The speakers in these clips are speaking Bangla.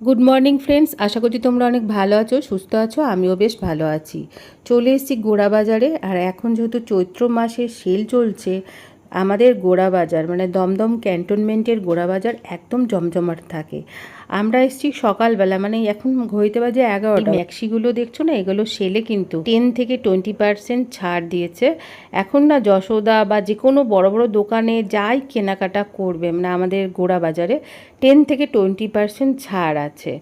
গুড মর্নিং ফ্রেন্ডস আশা করছি তোমরা অনেক ভালো আছো, সুস্থ আছো, আমিও বেশ ভালো আছি। চলে এসেছি গোড়া বাজারে, আর এখন যেহেতু চৈত্র মাসে সেল চলছে, আমাদের গোড়া বাজার মানে দমদম ক্যান্টনমেন্টের গোড়া বাজার একদম জমজমাট থাকে। আমরা এসেছি সকালবেলা মানে এখন ঘড়িতে বাজে এগারোটা। ম্যাক্সিগুলো দেখছ না? এগুলো সেলে কিন্তু টেন থেকে টোয়েন্টি পার্সেন্ট ছাড় দিয়েছে। এখন না যশোদা বা যে কোনো বড় বড় দোকানে যাই কেনাকাটা করবে মানে আমাদের গোড়া বাজারে। টেন থেকে টোয়েন্টি পার্সেন্ট ছাড় আছে।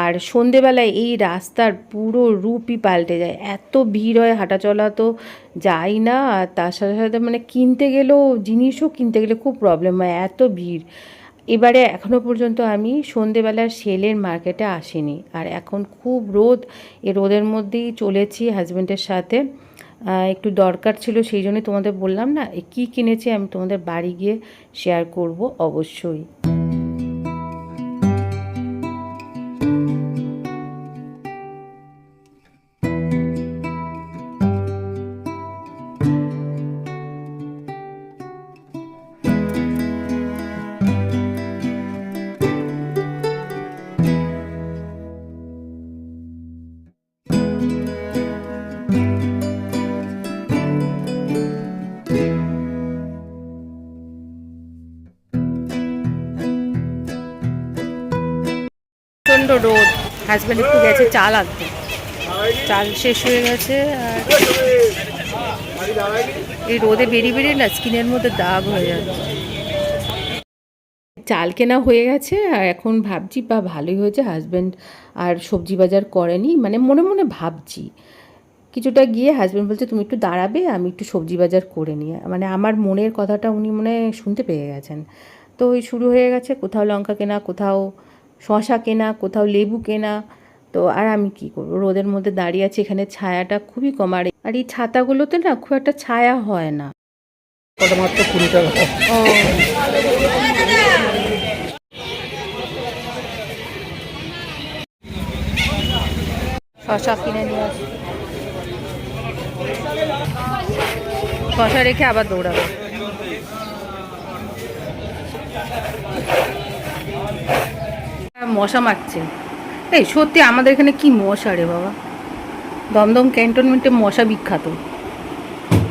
আর সন্ধেবেলায় এই রাস্তার পুরো রূপই পাল্টে যায়। এত ভিড় হয় হাঁটা চলা তো যাই না, আর তার সাথে সাথে মানে কিনতে গেলেও, জিনিসও কিনতে গেলে খুব প্রবলেম হয়, এত ভিড়। এবারে এখনও পর্যন্ত আমি সন্ধেবেলার সেলের মার্কেটে আসিনি। আর এখন খুব রোদ এ রোদের মধ্যেই চলেছি হাজব্যান্ডের সাথে। একটু দরকার ছিল, সেই জন্যই তোমাদের বললাম না কী কিনেছি আমি তোমাদের বাড়ি গিয়ে শেয়ার করব, অবশ্যই। প্রচণ্ড রোদ। হাজব্যান্ড একটু গেছে চাল আনতে চাল শেষ হয়ে গেছে আর এই রোদে বেরিয়ে বেরিয়ে না স্কিনের মধ্যে দাগ হয়ে যাচ্ছে। চাল কেনা হয়ে গেছে আর এখন ভাবছি বা ভালোই হয়েছে হাজব্যান্ড আর সবজি বাজার করেনি মানে মনে মনে ভাবছি। কিছুটা গিয়ে হাজব্যান্ড বলছে, তুমি একটু দাঁড়াবে, আমি একটু সবজি বাজার করে নিয়ে মানে আমার মনের কথাটা উনি মনে শুনতে পেয়ে গেছেন। তো ওই শুরু হয়ে গেছে, কোথাও লঙ্কা কেনা, কোথাও শশা কেনা কোথাও লেবু কেনা তো আর আমি কি করব? রোদের মধ্যে দাঁড়িয়ে আছি এখানে ছায়াটা খুবই কম। আর আর এই ছাতাগুলোতে না খুব একটা ছায়া হয় না। ওটা মাত্র কুড়ি টাকা? ও। শশা কিনে নিয়ে আসি। শশা রেখে আবার দৌড়াবো। মশা মারছে। এই, সত্যি আমাদের এখানে কি মশা রে বাবা? দমদম ক্যান্টনমেন্টে মশা বিখ্যাত।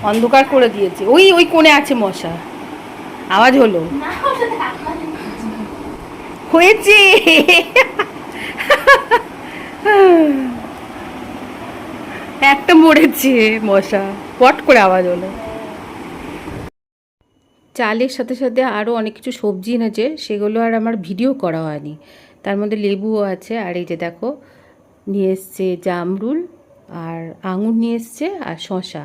অন্ধকার করে দিয়েছে। ওই ওই কোণে আছে মশা। আওয়াজ হলো। হয়েছে। একটা মরেছে মশা। পট করে আওয়াজ হলো। চালের সাথে সাথে আরও অনেক কিছু সবজি এনেছে। সেগুলো আর আমার ভিডিও করা হয়নি। তার মধ্যে লেবুও আছে আর এই যে দেখো নিয়ে এসছে জামরুল আর আঙুর নিয়ে এসছে আর শশা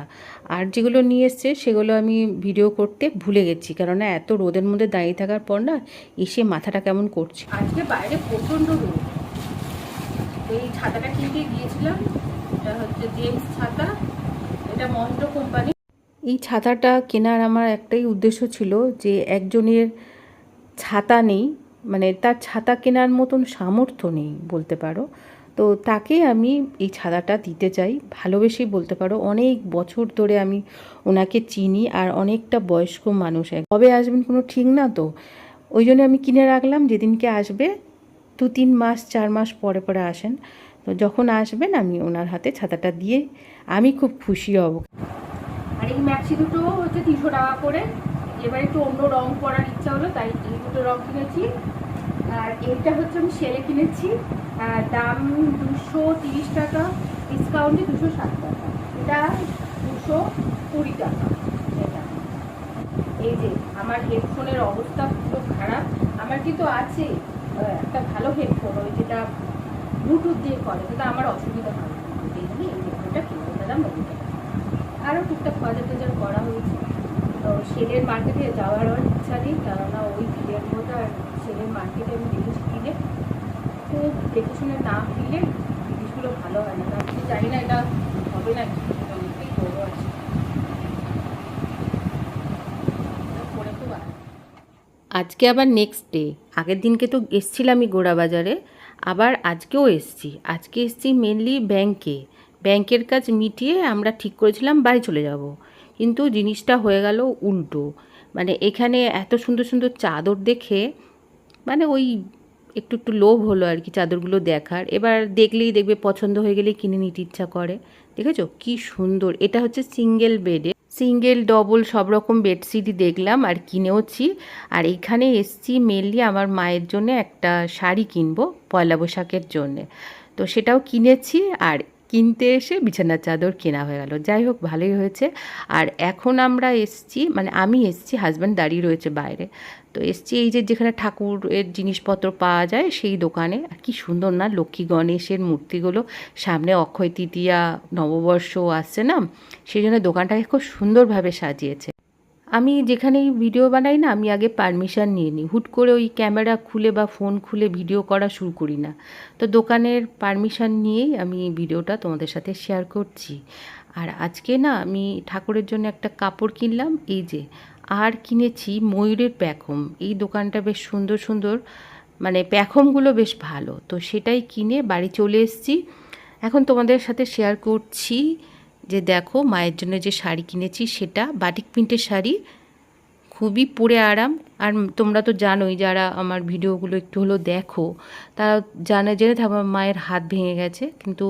আর যেগুলো নিয়ে এসছে সেগুলো আমি ভিডিও করতে ভুলে গেছি কেননা এত রোদের মধ্যে দাঁড়িয়ে থাকার পর না এসে মাথাটা কেমন করছে। আজকে বাইরে প্রচণ্ড রোদ। এই ছাতাটা কিনতে গিয়েছিলাম এটা হচ্ছে জেমস ছাতা এটা মহেন্দ্র কোম্পানি। এই ছাতাটা কেনার আমার একটাই উদ্দেশ্য ছিল যে একজনের ছাতা নেই মানে তার ছাতা কেনার মতন সামর্থ্য নেই, বলতে পারো। তো তাকে আমি এই ছাতাটা দিতে চাই, ভালোবেসেই বলতে পারো। অনেক বছর ধরে আমি ওনাকে চিনি আর অনেকটা বয়স্ক মানুষ। কবে আসবেন কোনো ঠিক না তো। ওই জন্য আমি কিনে রাখলাম, যেদিনকে আসবে দু তিন মাস, চার মাস পরে পরে আসেন। তো যখন আসবেন আমি ওনার হাতে ছাতাটা দিয়ে আমি খুব খুশি হব। আর এই ম্যাক্সি দুটো হচ্ছে তিনশো টাকা করে। এবার একটু অন্য রং করার ইচ্ছা হলো, তাই এই দুটো রং কিনেছি। আর এইটা হচ্ছে আমি সেলে কিনেছি। দাম দুশো তিরিশ টাকা ডিসকাউন্টে দুশো ষাট টাকা। এটা দুশো কুড়ি টাকা। এটা। এই যে, আমার হেডফোনের অবস্থা পুরো খারাপ। আমার কিন্তু আছে একটা ভালো হেডফোন ওই যেটা ব্লুটুথ দিয়ে করে, কিন্তু আমার অসুবিধা হয় এই এই হেডফোনটা কিনে টাকা আরও টুকটাক বাজার টাজার করা হয়েছে। তো সেলের মার্কেটে যাওয়ার আর ইচ্ছা নেই, কেননা ওই ভিড়ের মধ্যে আর সেলের মার্কেটে আমি দেখেছি কিনে খুব দেখে শুনে না কিনলে জিনিসগুলো ভালো হয় না। আমি জানি না এটা হবে না। আজকে আবার নেক্সট ডে আগের দিনকে তো এসছিলাম আমি গোড়া বাজারে, আবার আজকেও এসছি। আজকে এসছি মেনলি ব্যাংকে ব্যাংকের কাজ মিটিয়ে আমরা ঠিক করেছিলাম বাড়ি চলে যাব। কিন্তু জিনিসটা হয়ে গেল উল্টো। মানে এখানে এত সুন্দর সুন্দর চাদর দেখে মানে ওই একটু একটু লোভ হলো আর কি চাদরগুলো দেখার। এবার দেখলেই দেখবে পছন্দ হয়ে গেলেই কিনে নিতে ইচ্ছা করে। দেখেছ? কি সুন্দর। এটা হচ্ছে সিঙ্গেল বেডে। সিঙ্গেল, ডবল সব রকম বেডশিটই দেখলাম আর কিনেওছি। আর এখানে এসছি মেনলি আমার মায়ের জন্য একটা শাড়ি কিনবো, পয়লা বৈশাখের জন্যে। তো সেটাও কিনেছি আর কিনতে এসে বিছানার চাদর কেনা হয়ে গেল। যাই হোক, ভালোই হয়েছে। আর এখন আমরা এসছি মানে আমি এসছি হাজব্যান্ড দাঁড়িয়ে রয়েছে বাইরে। তো এসছি এই যে, যেখানে ঠাকুরের জিনিসপত্র পাওয়া যায়, সেই দোকানে। আর কি সুন্দর না, লক্ষ্মী গণেশের মূর্তিগুলো। সামনে অক্ষয় তৃতীয়া, নববর্ষ আসছে না? সেই জন্য দোকানটাকে খুব সুন্দরভাবে সাজিয়েছে। আমি যেখানেই ভিডিও বানাই না, আমি আগে পারমিশন নিয়ে নিই। হুট করে ওই ক্যামেরা খুলে বা ফোন খুলে ভিডিও করা শুরু করি না। তো দোকানের পারমিশন নিয়েই আমি ভিডিওটা তোমাদের সাথে শেয়ার করছি। আর আজকে না, আমি ঠাকুরের জন্য একটা কাপড় কিনলাম, এই যে, আর কিনেছি ময়ূরের প্যাখম এই দোকানটা বেশ সুন্দর সুন্দর মানে প্যাখমগুলো বেশ ভালো। তো সেটাই কিনে বাড়ি চলে এসেছি। এখন তোমাদের সাথে শেয়ার করছি যে দেখো মায়ের জন্য যে শাড়ি কিনেছি সেটা বাটিক প্রিন্টের শাড়ি। খুবই পরে আরাম। আর তোমরা তো জানোই যারা আমার ভিডিওগুলো একটু হলেও দেখো, তারা জানে, জেনে আমার মায়ের হাত ভেঙে গেছে। কিন্তু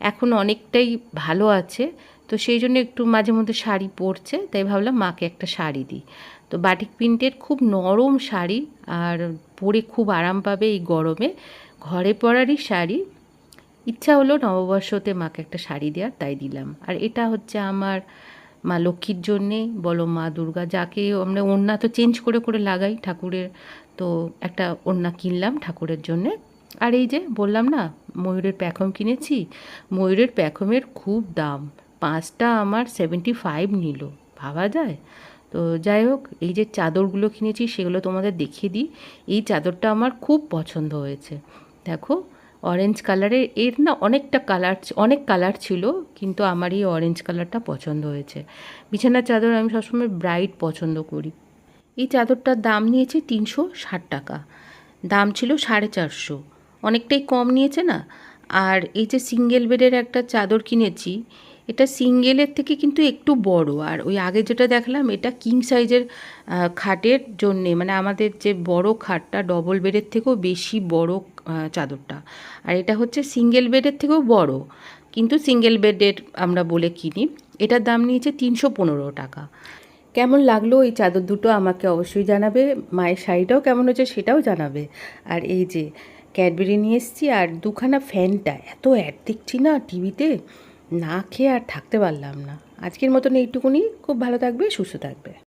এখন অনেকটাই ভালো আছে। তো সেই জন্য একটু মাঝে মধ্যে শাড়ি পরছে, তাই ভাবলাম মাকে একটা শাড়ি দিই। তো বাটিক প্রিন্টের খুব নরম শাড়ি, আর পরে খুব আরাম পাবে এই গরমে। ঘরে পরারই শাড়ি। ইচ্ছা হলো নববর্ষতে মাকে একটা শাড়ি দেওয়ার, তাই দিলাম। আর এটা হচ্ছে আমার মা লক্ষ্মীর জন্যে, বলো মা দুর্গা, যাকে আমরা ওড়না তো চেঞ্জ করে করে লাগাই ঠাকুরের, তো একটা ওড়না কিনলাম ঠাকুরের জন্যে। আর এই যে বললাম না, ময়ূরের প্যাখম কিনেছি, ময়ূরের প্যাখমের খুব দাম, পাঁচটা আমার সেভেন্টি ফাইভ নিল, ভাবা যায়? তো যাই হোক, এই যে চাদরগুলো কিনেছি, সেগুলো তোমাদের দেখিয়ে দিই। এই চাদরটা আমার খুব পছন্দ হয়েছে। দেখো অরেঞ্জ কালারের এর না অনেকটা কালার অনেক কালার ছিল, কিন্তু আমার এই অরেঞ্জ কালারটা পছন্দ হয়েছে। বিছানার চাদর আমি সবসময় ব্রাইট পছন্দ করি। এই চাদরটার দাম নিয়েছে তিনশো ষাট টাকা। দাম ছিল সাড়ে চারশো। অনেকটাই কম নিয়েছে না? আর এই যে সিঙ্গেল বেডের একটা চাদর কিনেছি এটা সিঙ্গেলের থেকে কিন্তু একটু বড়। আর ওই আগে যেটা দেখলাম, এটা কিং সাইজের খাটের জন্যে মানে আমাদের যে বড় খাটটা ডবল বেডের থেকেও বেশি বড় চাদরটা। আর এটা হচ্ছে সিঙ্গেল বেডের থেকেও বড়, কিন্তু সিঙ্গেল বেডের আমরা বলে কিনি। এটার দাম নিয়েছে তিনশো পনেরো টাকা। কেমন লাগল এই চাদর দুটো আমাকে অবশ্যই জানাবে। মায়ের শাড়িটাও কেমন হয়েছে সেটাও জানাবে। আর এই যে ক্যাডবেরি নিয়ে এসেছি, আর দুখানা ফ্যানটা এত অ্যাড দেখছি না টিভিতে না খেয়ে আর থাকতে পারলাম না। আজকের মতন এইটুকুনি। খুব ভালো থাকবে সুস্থ থাকবে।